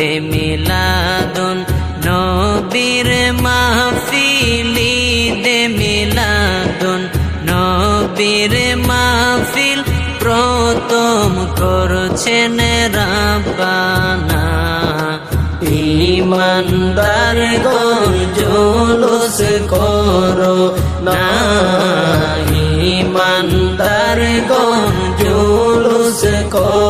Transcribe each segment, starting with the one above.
ঈদে মিলাদুন নবীর মাহফিল ঈদে মিলাদুন নবীর মাহফিল প্রথম করছেন রাব্বানা। ইমানদার গজুলুস করো না। ইমানদার গজুলুস করো।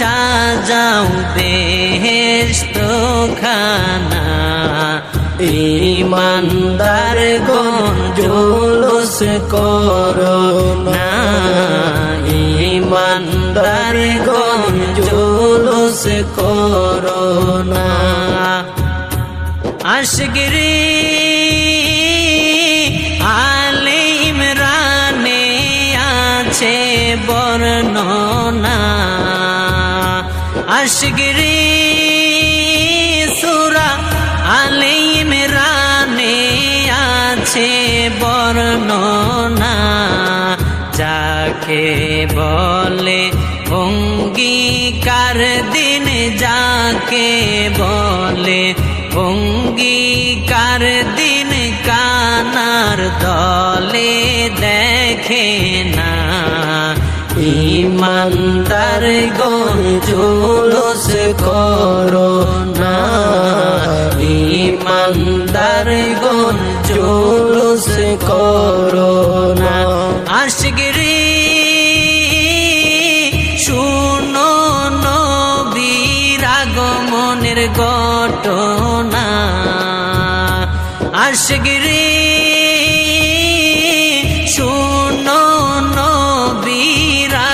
সাজাও বেহেস্ত খানা ইমানদার গঞ্জুলুস করো ইমানদার গঞ্জুলুস করো আশগিরি আশগিরি সুরা আলে ইমরানে আছে বর্ণনা, যাকে বলে অঙ্গীকার দিন, যাকে বলে অঙ্গীকার দিন, কানার দলে দেখে না। ইমানদার গঞ্জুলুস করো না। ইমানদার গঞ্জুলুস করো না। আশগিরি শুনো নবীর আগমনের ঘটনা। আশগিরি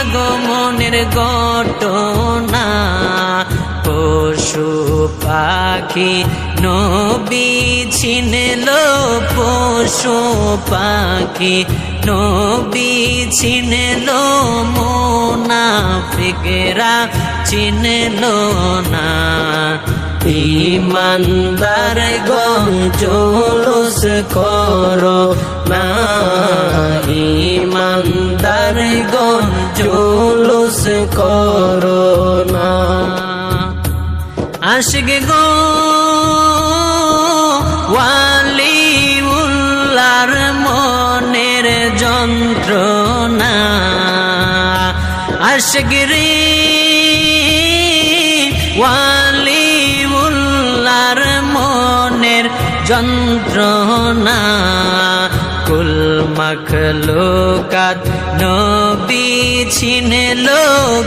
আগমনের ঘটনা। পশু পাখি নবী ছিনল পশু পাখি। নবী ছিনল মোনাফিকেরা চিনল না। ইমানদার গঞ্জুলুস করো না। করো না। আশিক গো ওয়ালি উল্লার মনের যন্ত্রণা। আশগিরি ওয়ালি উল্লার মনের যন্ত্রণা। কুল মখলুকাত নবী ছিনল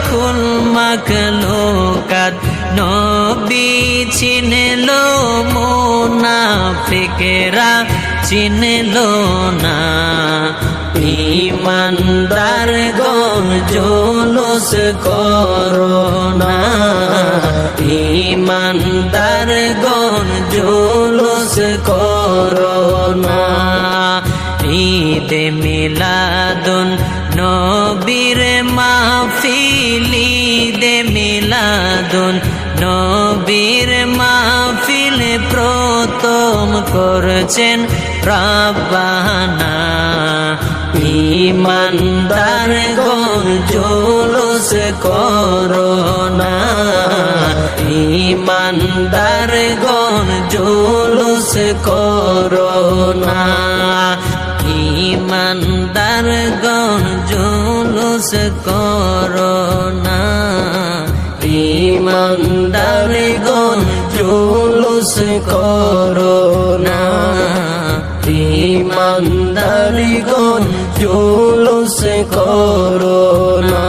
কুল মখলুকাত নবী ছিনল মোনাফিকেরা চিনল না। ইমানদার গঞ্জুলুস করো না। ইমানদার গঞ্জুলুস করো না। ঈদ মিলাদুন নবীর মাহফিল, ঈদ মিলাদুন নবীর মাহফিল প্রথম করছেন রাব্বানা। ইমানদার গঞ্জুলুস করো না। ইমানদার গঞ্জুলুস করো না। ইমানদার গণ জুলুস করোনা ইমানদার গণ জুলুস করোনা ইমানদার গণ জুলুস করোনা